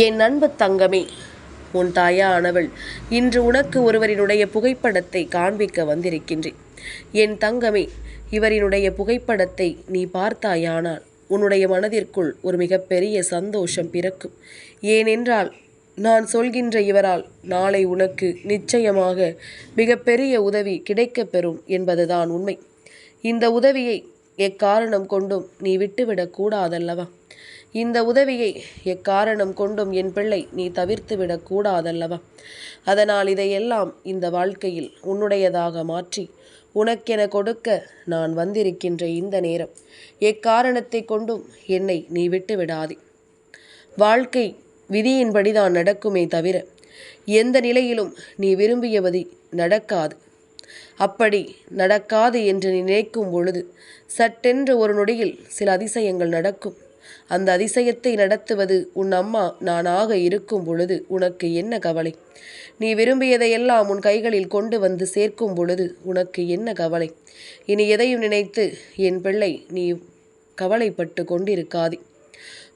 என் அன்பு தங்கமே உன் தாயானவள் இன்று உனக்கு ஒருவரினுடைய புகைப்படத்தை காண்பிக்க வந்திருக்கின்றேன். என் தங்கமே இவரினுடைய புகைப்படத்தை நீ பார்த்தாயானால் உன்னுடைய மனதிற்குள் ஒரு மிகப்பெரிய சந்தோஷம் பிறக்கும். ஏனென்றால் நான் சொல்கின்ற இவரால் நாளை உனக்கு நிச்சயமாக மிகப்பெரிய உதவி கிடைக்கப் பெறும் என்பதுதான் உண்மை. இந்த உதவியை எக்காரணம் கொண்டும் நீ விட்டுவிடக்கூடாதல்லவா இந்த உதவியை எக்காரணம் கொண்டும் என் பிள்ளை நீ தவிர்த்து விடக்கூடாதல்லவா அதனால் இதையெல்லாம் இந்த வாழ்க்கையில் உன்னுடையதாக மாற்றி உனக்கென கொடுக்க நான் வந்திருக்கின்ற இந்த நேரம் எக்காரணத்தை கொண்டும் என்னை நீ விட்டு விடாதே. வாழ்க்கை விதியின்படிதான் நடக்குமே தவிர எந்த நிலையிலும் நீ விரும்பியபடி நடக்காது. அப்படி நடக்காது என்று நினைக்கும் பொழுது சட்டென்று ஒரு நொடியில் சில அதிசயங்கள் நடக்கும். அந்த அதிசயத்தை நடத்துவது உன் அம்மா நானாக இருக்கும் பொழுது உனக்கு என்ன கவலை? நீ விரும்பியதையெல்லாம் உன் கைகளில் கொண்டு வந்து சேர்க்கும் பொழுது உனக்கு என்ன கவலை? இனி எதையும் நினைத்து என் பிள்ளை நீ கவலைப்பட்டு கொண்டிருக்காதே.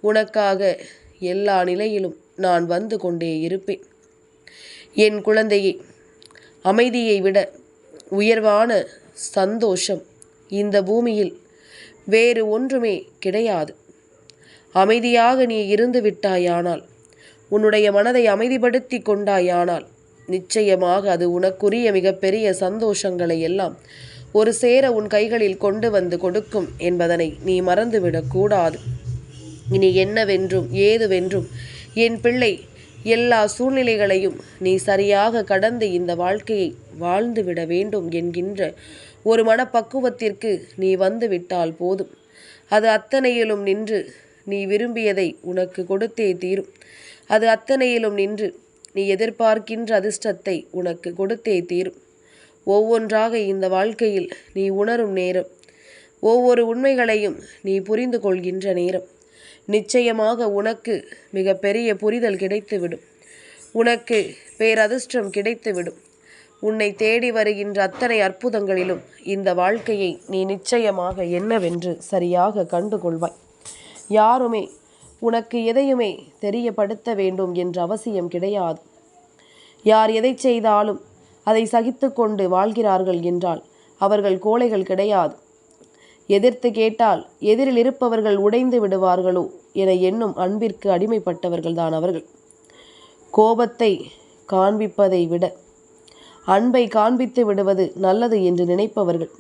உனக்காக எல்லா நிலையிலும் நான் வந்து கொண்டே இருப்பேன். என் குழந்தையே அமைதியை விட உயர்வான சந்தோஷம் இந்த பூமியில் வேறு ஒன்றுமே கிடையாது. அமைதியாக நீ இருந்து விட்டாயானால். உன்னுடைய மனதை அமைதிப்படுத்தி கொண்டாயானால். நிச்சயமாக அது உனக்குரிய மிகப்பெரிய சந்தோஷங்களை எல்லாம் ஒரு சேர உன் கைகளில் கொண்டு வந்து கொடுக்கும் என்பதனை நீ மறந்துவிடக்கூடாது இனி என்னவென்றும் ஏதுவென்றும் என் பிள்ளை எல்லா சூழ்நிலைகளையும் நீ சரியாக கடந்து இந்த வாழ்க்கையை வாழ்ந்துவிட வேண்டும் என்கின்ற ஒரு மனப்பக்குவத்திற்கு நீ வந்து விட்டால் போதும். அது அத்தனையிலும் நின்று நீ விரும்பியதை உனக்கு கொடுத்தே தீரும். அது அத்தனையிலும் நின்று நீ எதிர்பார்க்கின்ற அதிர்ஷ்டத்தை உனக்கு கொடுத்தே தீரும். ஒவ்வொன்றாக இந்த வாழ்க்கையில் நீ உணரும் நேரம் ஒவ்வொரு உண்மைகளையும் நீ புரிந்து கொள்கின்ற நேரம். நிச்சயமாக உனக்கு மிகப்பெரிய புரிதல் கிடைத்துவிடும். உனக்கு பேரதிர்ஷ்டம் கிடைத்துவிடும். உன்னை தேடி வருகின்ற அத்தனை அற்புதங்களிலும் இந்த வாழ்க்கையை நீ நிச்சயமாக என்னவென்று சரியாக கண்டுகொள்வாய். யாருமே உனக்கு எதையுமே தெரியப்படுத்த வேண்டும் என்ற அவசியம் கிடையாது. யார் எதை செய்தாலும் அதை சகித்து கொண்டு வாழ்கிறார்கள் என்றால் அவர்கள் கோழைகள் கிடையாது. எதிர்த்து கேட்டால் எதிரில் இருப்பவர்கள் உடைந்து விடுவார்களோ என எண்ணும் அன்பிற்கு அடிமைப்பட்டவர்கள்தான் அவர்கள். கோபத்தை காண்பிப்பதை விட அன்பை காண்பித்து விடுவது நல்லது என்று நினைப்பவர்கள்.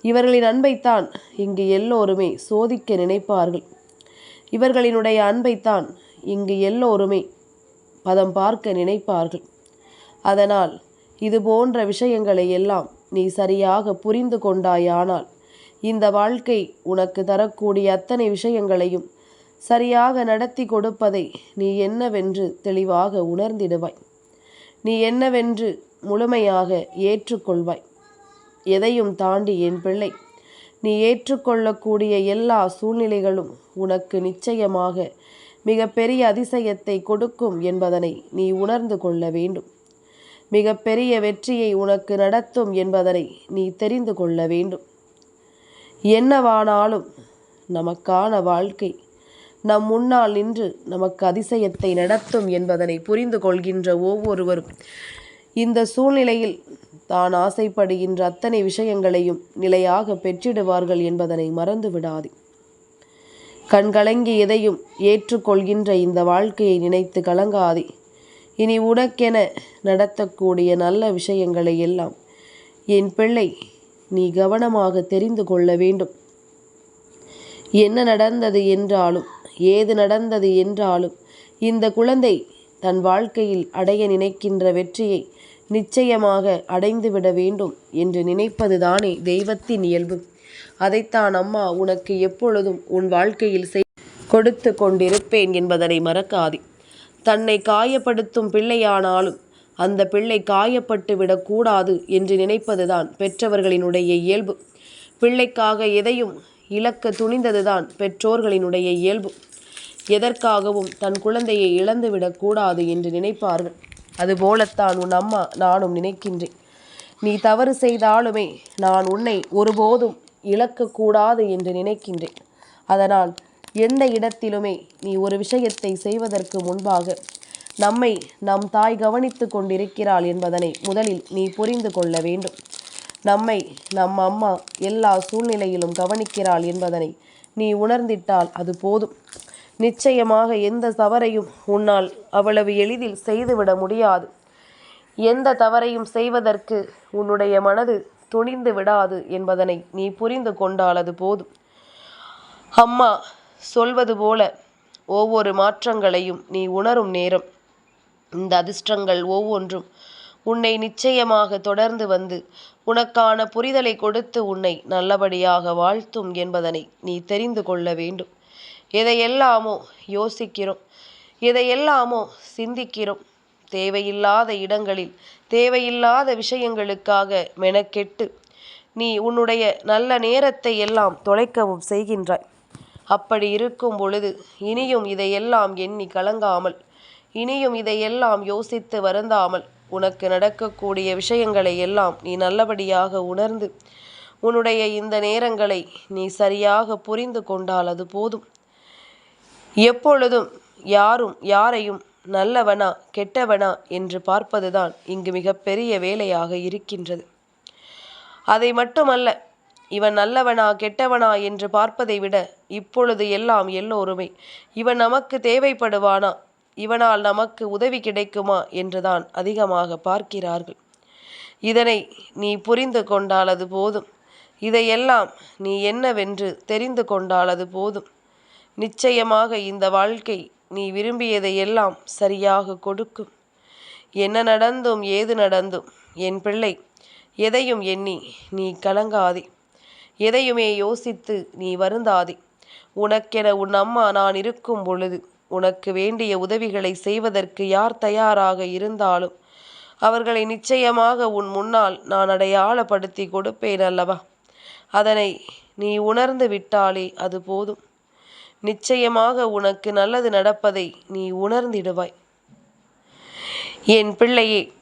இவர்களின் அன்பைத்தான் இங்கு எல்லோருமே சோதிக்க நினைப்பார்கள். இவர்களினுடைய அன்பைத்தான் இங்கு எல்லோருமே பதம் பார்க்க நினைப்பார்கள். அதனால் இது போன்ற விஷயங்களை எல்லாம் நீ சரியாக புரிந்து கொண்டாயானால் இந்த வாழ்க்கை உனக்கு தரக்கூடிய அத்தனை விஷயங்களையும் சரியாக நடத்தி கொடுப்பதை நீ என்னவென்று தெளிவாக உணர்ந்திடுவாய். நீ என்னவென்று முழுமையாக ஏற்றுக்கொள்வாய். எதையும் தாண்டி என் பிள்ளை நீ ஏற்றுக்கொள்ளக்கூடிய எல்லா சூழ்நிலைகளும் உனக்கு நிச்சயமாக மிகப்பெரிய அதிசயத்தை கொடுக்கும் என்பதனை நீ உணர்ந்து கொள்ள வேண்டும். மிகப்பெரிய வெற்றியை உனக்கு நடத்தும் என்பதனை நீ தெரிந்து கொள்ள வேண்டும். என்னவானாலும் நமக்கான வாழ்க்கை நம் முன்னால் நின்று நமக்கு அதிசயத்தை நடத்தும் என்பதனை புரிந்து கொள்கின்ற ஒவ்வொருவரும் இந்த சூழ்நிலையில் தான் ஆசைப்படுகின்ற அத்தனை விஷயங்களையும் நிலையாக பெற்றிடுவார்கள் என்பதனை மறந்து விடாதே. கண்கலங்கி எதையும் ஏற்றுக்கொள்கின்ற இந்த வாழ்க்கையை நினைத்து கலங்காதே. இனி உனக்கென நடத்தக்கூடிய நல்ல விஷயங்களை எல்லாம் என் பிள்ளை நீ கவனமாக தெரிந்து கொள்ள வேண்டும். என்ன நடந்தது என்றாலும் ஏது நடந்தது என்றாலும் இந்த குழந்தை தன் வாழ்க்கையில் அடைய நினைக்கின்ற வெற்றியை நிச்சயமாக அடைந்துவிட வேண்டும் என்று நினைப்பதுதானே தெய்வத்தின் இயல்பு. அதைத்தான் அம்மா உனக்கு எப்பொழுதும் உன் வாழ்க்கையில் செய் கொடுத்து கொண்டிருப்பேன் என்பதனை மறக்காதே. தன்னை காயப்படுத்தும் பிள்ளையானாலும் அந்த பிள்ளை காயப்பட்டு விடக்கூடாது என்று நினைப்பதுதான் பெற்றவர்களினுடைய இயல்பு. பிள்ளைக்காக எதையும் இழக்க துணிந்ததுதான் பெற்றோர்களினுடைய இயல்பு. எதற்காகவும் தன் குழந்தையை இழந்துவிடக்கூடாது என்று நினைப்பார்கள். அதுபோலத்தான் உன் அம்மா நானும் நினைக்கின்றேன். நீ தவறு செய்தாலுமே நான் உன்னை ஒருபோதும் இழக்கக்கூடாது என்று நினைக்கின்றேன். அதனால் எந்த இடத்திலுமே நீ ஒரு விஷயத்தை செய்வதற்கு முன்பாக நம்மை நம் தாய் கவனித்து கொண்டிருக்கிறாள் என்பதனை முதலில் நீ புரிந்து கொள்ள வேண்டும். நம்மை நம் அம்மா எல்லா சூழ்நிலையிலும் கவனிக்கிறாள் என்பதனை நீ உணர்ந்திட்டால் அது போதும். நிச்சயமாக எந்த தவறையும் உன்னால் அவ்வளவு எளிதில் செய்துவிட முடியாது. எந்த தவறையும் செய்வதற்கு உன்னுடைய மனது துணிந்து விடாது என்பதனை நீ புரிந்து கொண்டால் அது போதும். அம்மா சொல்வது போல ஒவ்வொரு மாற்றங்களையும் நீ உணரும் நேரம். இந்த அதிர்ஷ்டங்கள் ஒவ்வொன்றும் உன்னை நிச்சயமாக தொடர்ந்து வந்து உனக்கான புரிதலை கொடுத்து உன்னை நல்லபடியாக வாழ்த்தும் என்பதனை நீ தெரிந்து கொள்ள வேண்டும். எதையெல்லாமோ யோசிக்கிறோம். எதையெல்லாமோ சிந்திக்கிறோம். தேவையில்லாத இடங்களில் தேவையில்லாத விஷயங்களுக்காக மெனக்கெட்டு நீ உன்னுடைய நல்ல நேரத்தை எல்லாம் தொலைக்கவும் செய்கின்றாய். அப்படி இருக்கும் பொழுது இனியும் இதையெல்லாம் எண்ணி கலங்காமல் இனியும் இதையெல்லாம் யோசித்து வருந்தாமல் உனக்கு நடக்கக்கூடிய விஷயங்களை எல்லாம் நீ நல்லபடியாக உணர்ந்து உன்னுடைய இந்த நேரங்களை நீ சரியாக புரிந்து கொண்டால் அது போதும். எப்பொழுதும் யாரும் யாரையும் நல்லவனா கெட்டவனா என்று பார்ப்பதுதான் இங்கு மிகப்பெரிய வேலையாக இருக்கின்றது. அதை மட்டுமல்ல இவன் நல்லவனா கெட்டவனா என்று பார்ப்பதை விட இப்பொழுது எல்லாம் எல்லோருமே இவன் நமக்கு தேவைப்படுவானா இவனால் நமக்கு உதவி கிடைக்குமா என்றுதான் அதிகமாக பார்க்கிறார்கள். இதனை நீ புரிந்து கொண்டாலது போதும். இதையெல்லாம் நீ என்னவென்று தெரிந்து கொண்டாலது போதும். நிச்சயமாக இந்த வாழ்க்கை நீ விரும்பியதை எல்லாம் சரியாக கொடுக்கும். என்ன நடந்தும் ஏது நடந்தும் என் பிள்ளை எதையும் எண்ணி நீ கலங்காதே. எதையுமே யோசித்து நீ வருந்தாதே. உனக்கென உன் அம்மா நான் இருக்கும் பொழுது உனக்கு வேண்டிய உதவிகளை செய்வதற்கு யார் தயாராக இருந்தாலும் அவர்களை நிச்சயமாக உன் முன்னால் நான் அடையாளப்படுத்தி கொடுப்பேன் அல்லவா? அதனை நீ உணர்ந்து விட்டாலே அது போதும். நிச்சயமாக உனக்கு நல்லது நடப்பதை நீ உணர்ந்திடுவாய். என் பிள்ளையே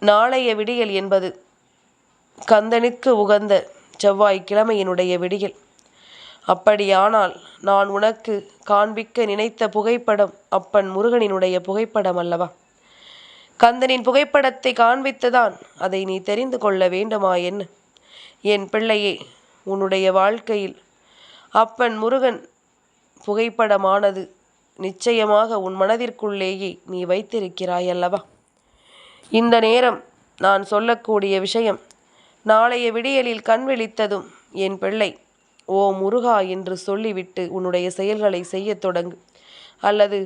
நாளைய விடியல் என்பது கந்தனுக்கு உகந்த செவ்வாய்க்கிழமையினுடைய விடியல். அப்படியானால் நான் உனக்கு காண்பிக்க நினைத்த புகைப்படம் அப்பன் முருகனினுடைய புகைப்படம் அல்லவா? கந்தனின் புகைப்படத்தை காண்பித்துதான் அதை நீ தெரிந்து கொள்ள வேண்டுமா என்ன? என் பிள்ளையே உன்னுடைய வாழ்க்கையில் அப்பன் முருகன் புகைப்படமானது. நிச்சயமாக உன் மனதிற்குள்ளேயே நீ வைத்திருக்கிறாய் அல்லவா இந்த நேரம் நான் சொல்லக்கூடிய விஷயம் நாளைய விடியலில் கண் விழித்ததும் என் பிள்ளை ஓ முருகா என்று சொல்லிவிட்டு உன்னுடைய செயல்களை செய்யத் தொடங்கு. அல்லது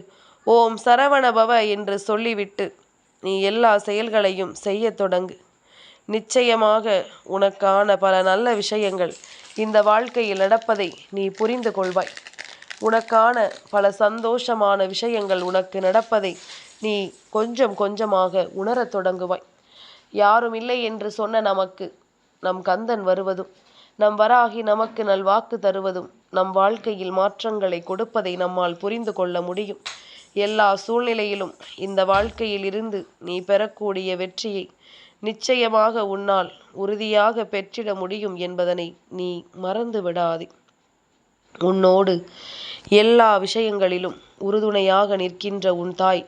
ஓம் சரவணபவ என்று சொல்லிவிட்டு நீ எல்லா செயல்களையும் செய்யத் தொடங்கு. நிச்சயமாக உனக்கான பல நல்ல விஷயங்கள் இந்த வாழ்க்கையில் நடப்பதை நீ புரிந்து கொள்வாய். உனக்கான பல சந்தோஷமான விஷயங்கள் உனக்கு நடப்பதை நீ கொஞ்சம் கொஞ்சமாக உணரத் தொடங்குவாய். யாரும் இல்லை என்று சொன்ன நமக்கு நம் கந்தன் வருவதும் நம் வராகி நமக்கு நல்வாக்கு தருவதும் நம் வாழ்க்கையில் மாற்றங்களை கொடுப்பதை நம்மால் புரிந்து கொள்ள முடியும். எல்லா சூழ்நிலையிலும் இந்த வாழ்க்கையில் இருந்து நீ பெறக்கூடிய வெற்றியை நிச்சயமாக உன்னால் உறுதியாக பெற்றிட முடியும் என்பதனை நீ மறந்து விடாதே. உன்னோடு எல்லா விஷயங்களிலும் உறுதுணையாக நிற்கின்ற உன் தாய்.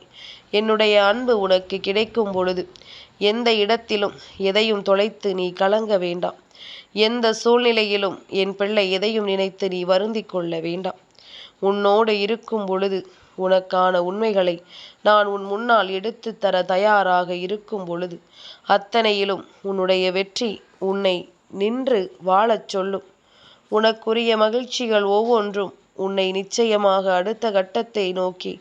என்னுடைய அன்பு உனக்கு கிடைக்கும் பொழுது எந்த இடத்திலும் எதையும் தொலைத்து நீ கலங்க வேண்டாம். எந்த சூழ்நிலையிலும் என் பிள்ளை எதையும் நினைத்து நீ வருந்தி கொள்ள வேண்டாம். உன்னோடு இருக்கும் பொழுது உனக்கான உண்மைகளை நான் உன் முன்னால் எடுத்து தர தயாராக இருக்கும் பொழுது அத்தனையிலும் உன்னுடைய வெற்றி உன்னை நின்று வாழச் சொல்லும். உனக்குரிய மகிழ்ச்சிகள் ஒவ்வொன்றும் உன்னை நிச்சயமாக அடுத்த கட்டத்தை நோக்கி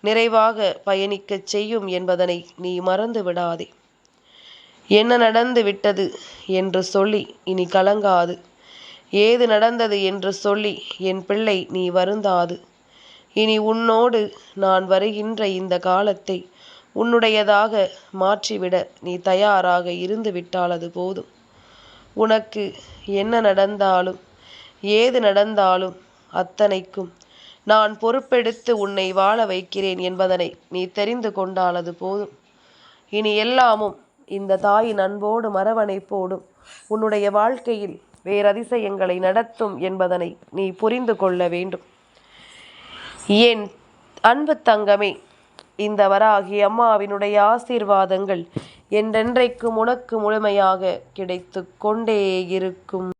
நிறைவாக பயணிக்கச் செய்யும் என்பதனை நீ மறந்து விடாதே. என்ன நடந்து விட்டது என்று சொல்லி இனி கலங்காது. ஏது நடந்தது என்று சொல்லி என் பிள்ளை நீ வருந்தாது. இனி உன்னோடு நான் வருகின்ற இந்த காலத்தை உன்னுடையதாக மாற்றிவிட நீ தயாராக இருந்து விட்டால் அது போதும். உனக்கு என்ன நடந்தாலும் ஏது நடந்தாலும் அத்தனைக்கும் நான் பொறுப்பெடுத்து உன்னை வாழ வைக்கிறேன் என்பதனை நீ தெரிந்து கொண்டாலது போதும். இனி எல்லாமும் இந்த தாயின் அன்போடு மரவணைப்போடும் உன்னுடைய வாழ்க்கையில் வேறதிசயங்களை நடத்தும் என்பதனை நீ புரிந்து கொள்ள வேண்டும். என் அன்பு தங்கமே இந்த வராகி அம்மாவினுடைய ஆசீர்வாதங்கள் என்றென்றைக்கும் உனக்கு முழுமையாக கிடைத்து கொண்டே இருக்கும்.